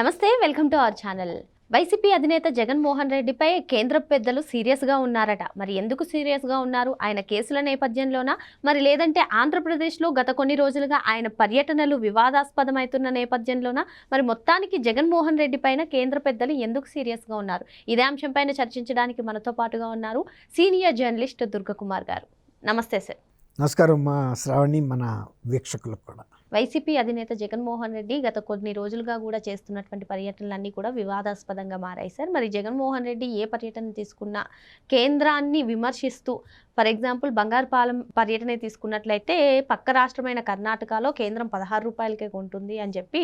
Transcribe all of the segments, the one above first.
నమస్తే welcome to our channel. YCP అధినేత జగన్మోహన్ రెడ్డిపై కేంద్ర పెద్దలు సీరియస్గా ఉన్నారట. మరి ఎందుకు సీరియస్గా ఉన్నారు? ఆయన కేసుల నేపథ్యంలోనా? మరి లేదంటే ఆంధ్రప్రదేశ్లో గత కొన్ని రోజులుగా ఆయన పర్యటనలు వివాదాస్పదమవుతున్న నేపథ్యంలోనా? మరి మొత్తానికి జగన్మోహన్ రెడ్డి పైన కేంద్ర పెద్దలు ఎందుకు సీరియస్గా ఉన్నారు? ఇదే అంశంపైన చర్చించడానికి మనతో పాటుగా ఉన్నారు సీనియర్ జర్నలిస్ట్ దుర్గకుమార్ గారు. నమస్తే సార్. నమస్కారం మా శ్రావణి మన వీక్షకులకు కూడా. వైసీపీ అధినేత జగన్మోహన్ రెడ్డి గత కొన్ని రోజులుగా కూడా చేస్తున్నటువంటి పర్యటనలన్నీ కూడా వివాదాస్పదంగా మారాయి సార్. మరి జగన్మోహన్ రెడ్డి ఏ పర్యటన తీసుకున్నా కేంద్రాన్ని విమర్శిస్తూ ఫర్ ఎగ్జాంపుల్ బంగారుపాలెం పర్యటన తీసుకున్నట్లయితే పక్క రాష్ట్రమైన కర్ణాటకలో కేంద్రం పదహారు రూపాయలకే కొంటుంది అని చెప్పి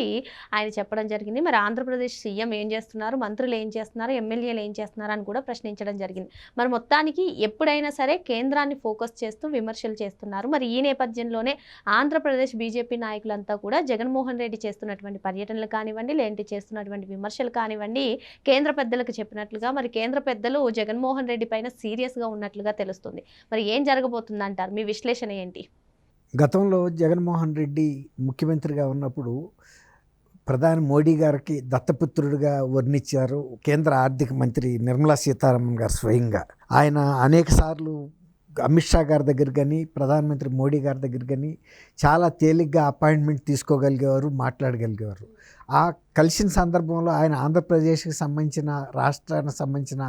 ఆయన చెప్పడం జరిగింది. మరి ఆంధ్రప్రదేశ్ సీఎం ఏం చేస్తున్నారు? మంత్రులు ఏం చేస్తున్నారు? ఎమ్మెల్యేలు ఏం చేస్తున్నారు? అని కూడా ప్రశ్నించడం జరిగింది. మరి మొత్తానికి ఎప్పుడైనా సరే కేంద్రాన్ని ఫోకస్ చేస్తూ విమర్శలు చేస్తున్నారు. మరి ఈ నేపథ్యంలోనే ఆంధ్రప్రదేశ్ బీజేపీ నాయకులంతా కూడా జగన్మోహన్ రెడ్డి చేస్తున్నటువంటి పర్యటనలు కానివ్వండి లేదంటే చేస్తున్నటువంటి విమర్శలు కానివ్వండి కేంద్ర పెద్దలకు చెప్పినట్లుగా మరి కేంద్ర పెద్దలు జగన్మోహన్ రెడ్డి పైన సీరియస్గా ఉన్నట్లుగా తెలుస్తుంది. మరి ఏం జరగబోతుంది అంటారు మీ విశ్లేషణ ఏంటి? గతంలో జగన్మోహన్ రెడ్డి ముఖ్యమంత్రిగా ఉన్నప్పుడు ప్రధాని మోడీ గారికి దత్తపుత్రుడిగా వర్ణించారు కేంద్ర ఆర్థిక మంత్రి నిర్మలా సీతారామన్ గారు స్వయంగా. ఆయన అనేక సార్లు అమిత్ షా గారి దగ్గర కానీ ప్రధానమంత్రి మోడీ గారి దగ్గర కానీ చాలా తేలిగ్గా అపాయింట్మెంట్ తీసుకోగలిగేవారు మాట్లాడగలిగేవారు. ఆ కలిసిన సందర్భంలో ఆయన ఆంధ్రప్రదేశ్కి సంబంధించిన రాష్ట్రానికి సంబంధించిన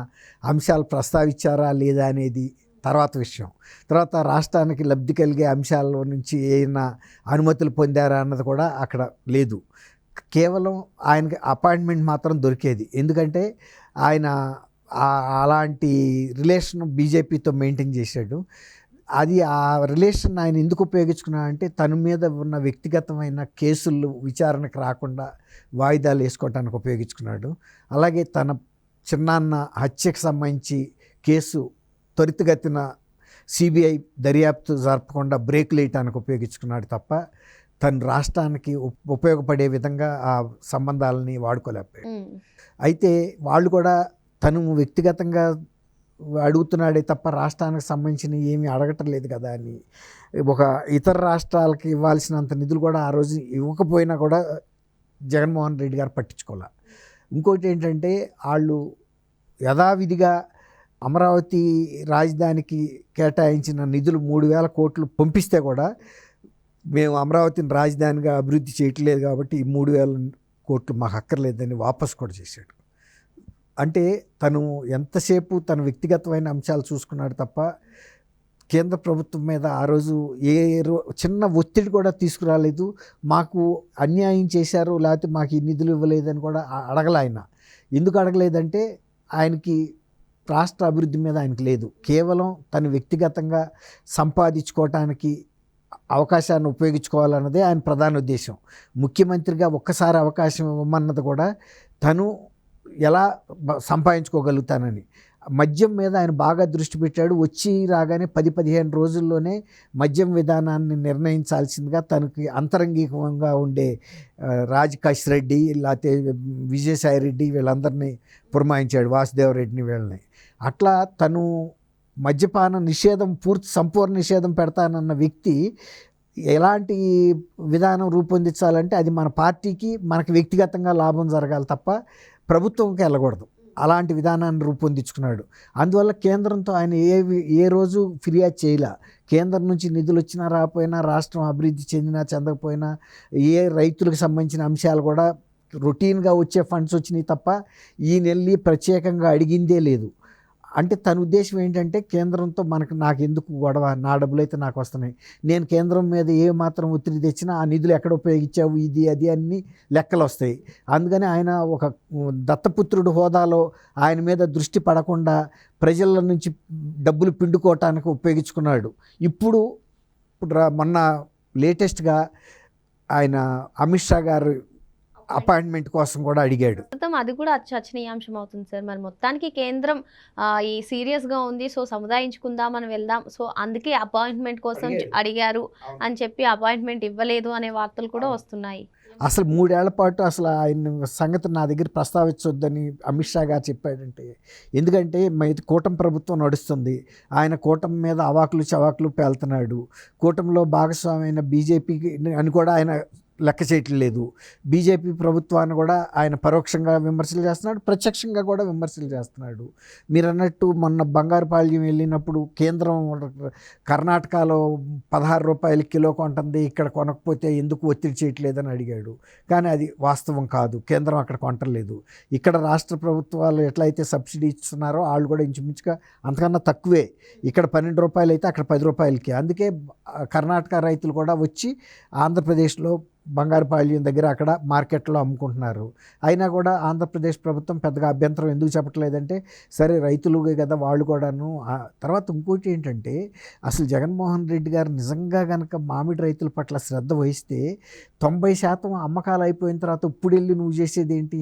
అంశాలు ప్రస్తావించారా లేదా అనేది తర్వాత విషయం. తర్వాత రాష్ట్రానికి లబ్ధి కలిగే అంశాల నుంచి ఏమైనా అనుమతులు పొందారా అన్నది కూడా అక్కడ లేదు. కేవలం ఆయనకి అపాయింట్మెంట్ మాత్రం దొరికేది. ఎందుకంటే ఆయన అలాంటి రిలేషన్ బీజేపీతో మెయింటైన్ చేశాడు. అది ఆ రిలేషన్ ఆయన ఎందుకు ఉపయోగించుకున్నా అంటే తన మీద ఉన్న వ్యక్తిగతమైన కేసులు విచారణకు రాకుండా వాయిదాలు వేసుకోవడానికి ఉపయోగించుకున్నాడు. అలాగే తన చిన్నాన్న హత్యకు సంబంధించి కేసు త్వరితగతిన సిబిఐ దర్యాప్తు జరపకుండా బ్రేకులు వేయటానికి ఉపయోగించుకున్నాడు తప్ప తన రాష్ట్రానికి ఉప్- ఉపయోగపడే విధంగా ఆ సంబంధాలని వాడుకోలేకపోయాడు. అయితే వాళ్ళు కూడా తను వ్యక్తిగతంగా అడుగుతున్నాడే తప్ప రాష్ట్రానికి సంబంధించిన ఏమీ అడగటం లేదు కదా అని. ఒక ఇతర రాష్ట్రాలకి ఇవ్వాల్సినంత నిధులు కూడా ఆ రోజు ఇవ్వకపోయినా కూడా జగన్మోహన్ రెడ్డి గారు పట్టించుకోలే. ఇంకోటి ఏంటంటే వాళ్ళు యథావిధిగా అమరావతి రాజధానికి కేటాయించిన నిధులు మూడు వేల కోట్లు పంపిస్తే కూడా మేము అమరావతిని రాజధానిగా అభివృద్ధి చేయట్లేదు కాబట్టి ఈ మూడు వేల కోట్లు మాకు అక్కర్లేదని వాపస్ కూడా చేశాడు. అంటే తను ఎంతసేపు తన వ్యక్తిగతమైన అంశాలు చూసుకున్నాడు తప్ప కేంద్ర ప్రభుత్వం మీద ఆ రోజు ఏ రో చిన్న ఒత్తిడి కూడా తీసుకురాలేదు. మాకు అన్యాయం చేశారు లేకపోతే మాకు ఈ నిధులు ఇవ్వలేదని కూడా అడగల ఆయన. ఎందుకు అడగలేదంటే ఆయనకి రాష్ట్ర అభివృద్ధి మీద ఆయనకు లేదు. కేవలం తను వ్యక్తిగతంగా సంపాదించుకోవటానికి అవకాశాన్ని ఉపయోగించుకోవాలన్నదే ఆయన ప్రధాన ఉద్దేశం. ముఖ్యమంత్రిగా ఒక్కసారి అవకాశం ఇవ్వమన్నది కూడా తను ఎలా సంపాదించుకోగలుగుతానని. మద్యం మీద ఆయన బాగా దృష్టి పెట్టాడు. వచ్చి రాగానే పది పదిహేను రోజుల్లోనే మద్యం విధానాన్ని నిర్ణయించాల్సిందిగా తనకి అంతరంగికంగా ఉండే రాజకాష్ రెడ్డి లేకపోతే విజయసాయి రెడ్డి వీళ్ళందరినీ పురమాయించాడు. వాసుదేవరెడ్డిని వీళ్ళని. అట్లా తను మద్యపాన నిషేధం పూర్తి సంపూర్ణ నిషేధం పెడతానన్న వ్యక్తి ఎలాంటి విధానం రూపొందించాలంటే అది మన పార్టీకి మనకి వ్యక్తిగతంగా లాభం జరగాలి తప్ప ప్రభుత్వంకి వెళ్ళకూడదు. అలాంటి విధానాన్ని రూపొందించుకున్నాడు. అందువల్ల కేంద్రంతో ఆయన ఏ ఏ రోజు ఫిర్యాదు చేయలే. కేంద్రం నుంచి నిధులు వచ్చినా రాకపోయినా రాష్ట్రం అభివృద్ధి చెందినా చెందకపోయినా ఏ రైతులకు సంబంధించిన అంశాలు కూడా రొటీన్గా వచ్చే ఫండ్స్ వచ్చినాయి తప్ప ఈ నెల్లి ప్రత్యేకంగా అడిగిందే లేదు. అంటే తన ఉద్దేశం ఏంటంటే కేంద్రంతో మనకు నాకు ఎందుకు గొడవ? నా డబ్బులు అయితే నాకు వస్తున్నాయి. నేను కేంద్రం మీద ఏ మాత్రం ఒత్తిడి తెచ్చినా ఆ నిధులు ఎక్కడ ఉపయోగించావు? ఇది అది అన్ని లెక్కలు వస్తాయి. అందుకని ఆయన ఒక దత్తపుత్రుడు హోదాలో ఆయన మీద దృష్టి పడకుండా ప్రజల నుంచి డబ్బులు పిండుకోవటానికి ఉపయోగించుకున్నాడు. ఇప్పుడు ఇప్పుడు మొన్న లేటెస్ట్గా ఆయన అమిత్ షా గారు అపాయింట్మెంట్ కోసం కూడా అడిగాడు. ప్రస్తుతం అది కూడా చర్చనీయాంశం అవుతుంది సార్. మరి మొత్తానికి కేంద్రం ఈ సీరియస్గా ఉంది. సో సముదాయించుకుందాం మనం వెళ్దాం. సో అందుకే అపాయింట్మెంట్ కోసం అడిగారు. అని చెప్పి అపాయింట్మెంట్ ఇవ్వలేదు అనే వార్తలు కూడా వస్తున్నాయి. అసలు మూడేళ్ళ పాటు అసలు ఆయన సంగతి నా దగ్గర ప్రస్తావించొద్దని అమిత్ షా గారు చెప్పాడంటే ఎందుకంటే ఇది కూటమి ప్రభుత్వం నడుస్తుంది. ఆయన కూటమి మీద అవాకులు చవాకులు పేలుతున్నాడు. కూటమిలో భాగస్వామి అయిన బీజేపీకి అని కూడా ఆయన లెక్క చేయటం లేదు. బీజేపీ ప్రభుత్వాన్ని కూడా ఆయన పరోక్షంగా విమర్శలు చేస్తున్నాడు ప్రత్యక్షంగా కూడా విమర్శలు చేస్తున్నాడు. మీరు అన్నట్టు మొన్న బంగారుపాళ్యం వెళ్ళినప్పుడు కేంద్రం కర్ణాటకలో పదహారు రూపాయల కిలో కొంటుంది ఇక్కడ కొనకపోతే ఎందుకు ఒత్తిడి చేయట్లేదని అడిగాడు. కానీ అది వాస్తవం కాదు. కేంద్రం అక్కడ కొంటలేదు. ఇక్కడ రాష్ట్ర ప్రభుత్వాలు ఎట్లయితే సబ్సిడీ ఇస్తున్నారో వాళ్ళు కూడా ఇంచుమించుగా అంతకన్నా తక్కువే. ఇక్కడ పన్నెండు రూపాయలు అయితే అక్కడ పది రూపాయలకి. అందుకే కర్ణాటక రైతులు కూడా వచ్చి ఆంధ్రప్రదేశ్లో బంగారుపాళ్యం దగ్గర అక్కడ మార్కెట్లో అమ్ముకుంటున్నారు. అయినా కూడా ఆంధ్రప్రదేశ్ ప్రభుత్వం పెద్దగా అభ్యంతరం ఎందుకు చెప్పట్లేదంటే సరే రైతులుగా కదా వాళ్ళు కూడాను. ఆ తర్వాత ఇంకోటి ఏంటంటే అసలు జగన్మోహన్ రెడ్డి గారు నిజంగా కనుక మామిడి రైతుల పట్ల శ్రద్ధ వహిస్తే తొంభై శాతం అమ్మకాలు అయిపోయిన తర్వాత ఇప్పుడు వెళ్ళి నువ్వు చేసేది ఏంటి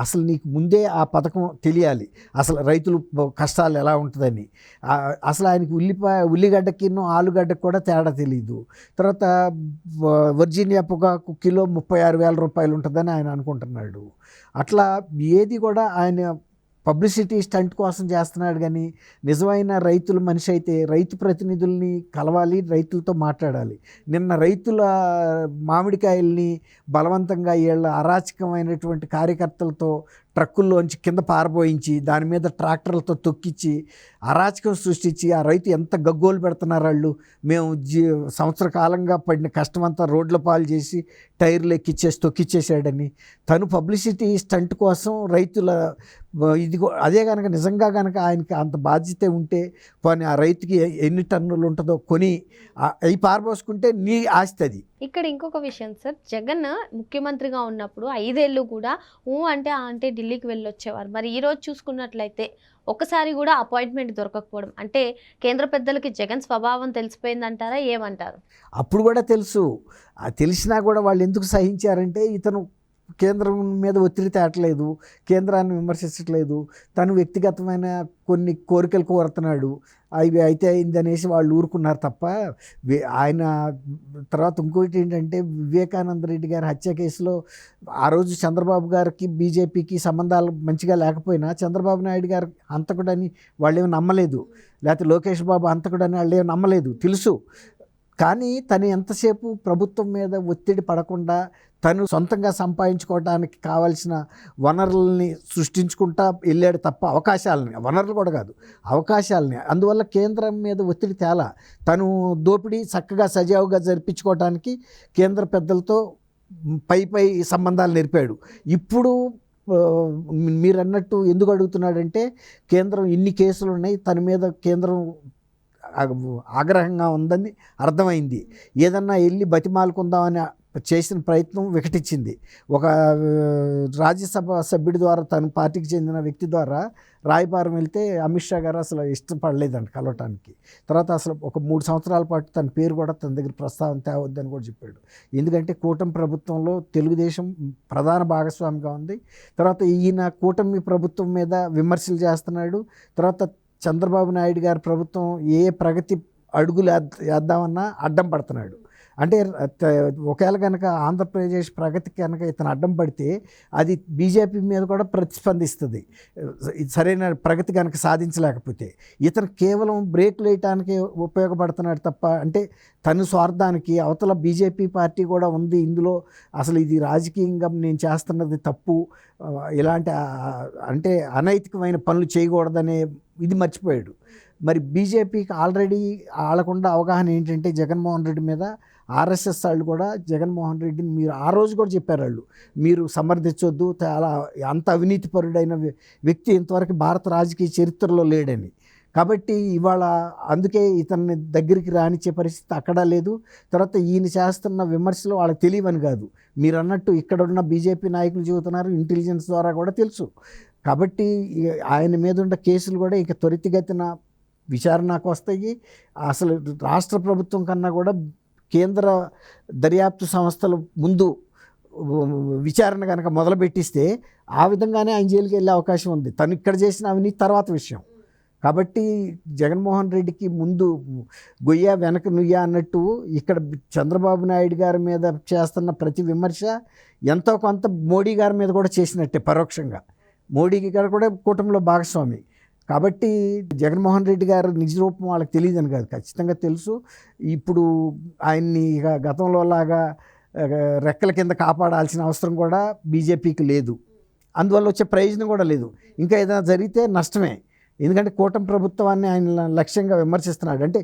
అసలు నీకు ముందే ఆ పథకం తెలియాలి. అసలు రైతులు కష్టాలు ఎలా ఉంటుందని. అసలు ఆయనకి ఉల్లిపాయ ఉల్లిగడ్డకిను ఆలుగడ్డకి కూడా తేడా తెలియదు తర్వాత వర్జీనియా పొగాకు కిలో ముప్పై ఆరు వేల రూపాయలు ఉంటుందని ఆయన అనుకుంటున్నాడు. అట్లా ఏది కూడా ఆయన పబ్లిసిటీ స్టంట్ కోసం చేస్తున్నాడు కానీ నిజమైన రైతుల మనిషి అయితే రైతు ప్రతినిధుల్ని కలవాలి రైతులతో మాట్లాడాలి. నిన్న రైతుల మామిడికాయల్ని బలవంతంగా వీళ్ళ అరాచకమైనటువంటి కార్యకర్తలతో ట్రక్కుల్లోంచి కింద పారబోయించి దాని మీద ట్రాక్టర్లతో తొక్కిచ్చి అరాచకం సృష్టించి ఆ రైతు ఎంత గగ్గోలు పెడుతున్నారు వాళ్ళు. మేము జీ సంవత్సర కాలంగా పడిన కష్టమంతా రోడ్ల పాలు చేసి టైర్లు ఎక్కిచ్చేసి తొక్కిచ్చేసాడని తను పబ్లిసిటీ స్టంట్ కోసం రైతుల ఇది అదే కనుక నిజంగా కనుక ఆయనకి అంత బాధ్యత ఉంటే పోనీ ఆ రైతుకి ఎన్ని టన్నులు ఉంటుందో కొని అవి పారబోసుకుంటే నీ ఆస్తి అది. ఇక్కడ ఇంకొక విషయం సార్. జగన్ ముఖ్యమంత్రిగా ఉన్నప్పుడు ఐదేళ్ళు కూడా ఊ అంటే ఆ అంటే ఢిల్లీకి వెళ్ళొచ్చేవారు. మరి ఈరోజు చూసుకున్నట్లయితే ఒకసారి కూడా అపాయింట్మెంట్ దొరకకపోవడం అంటే కేంద్ర పెద్దలకి జగన్ స్వభావం తెలిసిపోయిందంటారా ఏమంటారు? అప్పుడు కూడా తెలుసు. తెలిసినా కూడా వాళ్ళు ఎందుకు సహించారంటే ఇతను కేంద్రం మీద ఒత్తిడి తేటలేదు కేంద్రాన్ని విమర్శించట్లేదు. తను వ్యక్తిగతమైన కొన్ని కోరికలు కోరుతున్నాడు. అవి అయితే అయిందనేసి వాళ్ళు ఊరుకున్నారు తప్ప ఆయన తర్వాత ఇంకోటి ఏంటంటే వివేకానంద రెడ్డి గారి హత్య కేసులో ఆ రోజు చంద్రబాబు గారికి బీజేపీకి సంబంధాలు మంచిగా లేకపోయినా చంద్రబాబు నాయుడు గారు హంతకుడని వాళ్ళేమీ నమ్మలేదు. లేకపోతే లోకేష్ బాబు హంతకుడని వాళ్ళు ఏమీ నమ్మలేదు. తెలుసు. కానీ తను ఎంతసేపు ప్రభుత్వం మీద ఒత్తిడి పడకుండా తను సొంతంగా సంపాదించుకోవడానికి కావాల్సిన వనరుల్ని సృష్టించుకుంటా వెళ్ళాడు తప్ప అవకాశాలని వనరులు కూడా కాదు అవకాశాలని. అందువల్ల కేంద్రం మీద ఒత్తిడి తేలా. తను దోపిడీ చక్కగా సజావుగా జరిపించుకోవడానికి కేంద్ర పెద్దలతో పై పై సంబంధాలు నేర్పాడు. ఇప్పుడు మీరు అన్నట్టు ఎందుకు అడుగుతున్నాడంటే కేంద్రం ఇన్ని కేసులు ఉన్నాయి తన మీద కేంద్రం ఆగ్రహంగా ఉందని అర్థమైంది. ఏదన్నా వెళ్ళి బతిమాలుకుందామని చేసిన ప్రయత్నం వికటించింది. ఒక రాజ్యసభ సభ్యుడి ద్వారా తన పార్టీకి చెందిన వ్యక్తి ద్వారా రాయబారం వెళ్తే అమిత్ షా గారు అసలు ఇష్టపడలేదండి కలవటానికి. తర్వాత అసలు ఒక మూడు సంవత్సరాల పాటు తన పేరు కూడా తన దగ్గర ప్రస్తావన తేవద్దని కూడా చెప్పాడు. ఎందుకంటే కూటమి ప్రభుత్వంలో తెలుగుదేశం ప్రధాన భాగస్వామిగా ఉంది. తర్వాత ఈయన కూటమి ప్రభుత్వం మీద విమర్శలు చేస్తున్నాడు. తర్వాత చంద్రబాబు నాయుడు గారి ప్రభుత్వం ఏ ప్రగతి అడుగులు వేద్దామన్నా అడ్డం పడుతున్నాడు. అంటే ఒకవేళ కనుక ఆంధ్రప్రదేశ్ ప్రగతికి కనుక ఇతను అడ్డం పడితే అది బీజేపీ మీద కూడా ప్రతిస్పందిస్తుంది. సరైన ప్రగతి కనుక సాధించలేకపోతే. ఇతను కేవలం బ్రేక్లు వేయటానికి ఉపయోగపడుతున్నాడు తప్ప అంటే తన స్వార్థానికి అవతల బీజేపీ పార్టీ కూడా ఉంది ఇందులో అసలు ఇది రాజకీయంగా నేను చేస్తున్నది తప్పు ఇలాంటి అంటే అనైతికమైన పనులు చేయకూడదనే ఇది మర్చిపోయాడు. మరి బీజేపీకి ఆల్రెడీ ఆడకుండా అవగాహన ఏంటంటే జగన్మోహన్ రెడ్డి మీద ఆర్ఎస్ఎస్ వాళ్ళు కూడా జగన్మోహన్ రెడ్డిని మీరు ఆ రోజు కూడా చెప్పారు వాళ్ళు. మీరు సమర్థించొద్దు చాలా అంత అవినీతిపరుడైన వ్యక్తి ఇంతవరకు భారత రాజకీయ చరిత్రలో లేడని. కాబట్టి ఇవాళ అందుకే ఇతన్ని దగ్గరికి రానిచ్చే పరిస్థితి అక్కడ లేదు. తర్వాత ఈయన చేస్తున్న విమర్శలు వాళ్ళకి తెలియవని కాదు. మీరు అన్నట్టు ఇక్కడ ఉన్న బీజేపీ నాయకులు చెబుతున్నారు ఇంటెలిజెన్స్ ద్వారా కూడా తెలుసు. కాబట్టి ఆయన మీద ఉన్న కేసులు కూడా ఇక త్వరితగతిన విచారణకు వస్తాయి. అసలు రాష్ట్ర ప్రభుత్వం కన్నా కూడా కేంద్ర దర్యాప్తు సంస్థలు ముందు విచారణ కనుక మొదలుపెట్టిస్తే ఆ విధంగానే ఆయన జైలుకి వెళ్ళే అవకాశం ఉంది. తను ఇక్కడ చేసిన అవినీతి తర్వాత విషయం. కాబట్టి జగన్మోహన్ రెడ్డికి ముందు గొయ్య వెనక నుయ్య అన్నట్టు ఇక్కడ చంద్రబాబు నాయుడు గారి మీద చేస్తున్న ప్రతి విమర్శ ఎంతో కొంత మోడీ గారి మీద కూడా చేసినట్టే పరోక్షంగా. మోడీ గారు కూడా కూటమిలో భాగస్వామి. కాబట్టి జగన్మోహన్ రెడ్డి గారు నిజ రూపం వాళ్ళకి తెలియదని కాదు. ఖచ్చితంగా తెలుసు. ఇప్పుడు ఆయన్ని ఇక గతంలో లాగా రెక్కల కింద కాపాడాల్సిన అవసరం కూడా బీజేపీకి లేదు. అందువల్ల వచ్చే ప్రయోజనం కూడా లేదు. ఇంకా ఏదైనా జరిగితే నష్టమే. ఎందుకంటే కూటమి ప్రభుత్వాన్ని ఆయన లక్ష్యంగా విమర్శిస్తున్నాడు. అంటే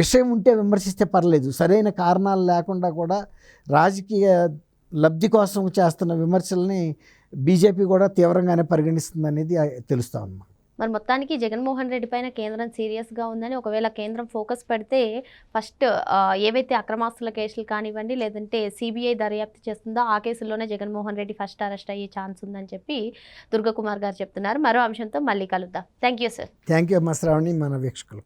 విషయం ఉంటే విమర్శిస్తే పర్లేదు. సరైన కారణాలు లేకుండా కూడా రాజకీయ లబ్ధి కోసం చేస్తున్న విమర్శల్ని బీజేపీ కూడా తీవ్రంగానే పరిగణిస్తుంది అనేది తెలుస్తా ఉన్నాం మరి మొత్తానికి జగన్మోహన్ రెడ్డి పైన కేంద్రం సీరియస్గా ఉందని ఒకవేళ కేంద్రం ఫోకస్ పెడితే ఫస్ట్ ఏవైతే అక్రమాస్తుల కేసులు కానివ్వండి లేదంటే సిబిఐ దర్యాప్తు చేస్తుందో ఆ కేసుల్లోనే జగన్మోహన్ రెడ్డి ఫస్ట్ అరెస్ట్ అయ్యే ఛాన్స్ ఉందని చెప్పి దుర్గకుమార్ గారు చెప్తున్నారు. మరో అంశంతో మళ్ళీ కలుద్దాం. Thank you sir thank you అమ్మ శ్రావణి. మన వీక్షకులు.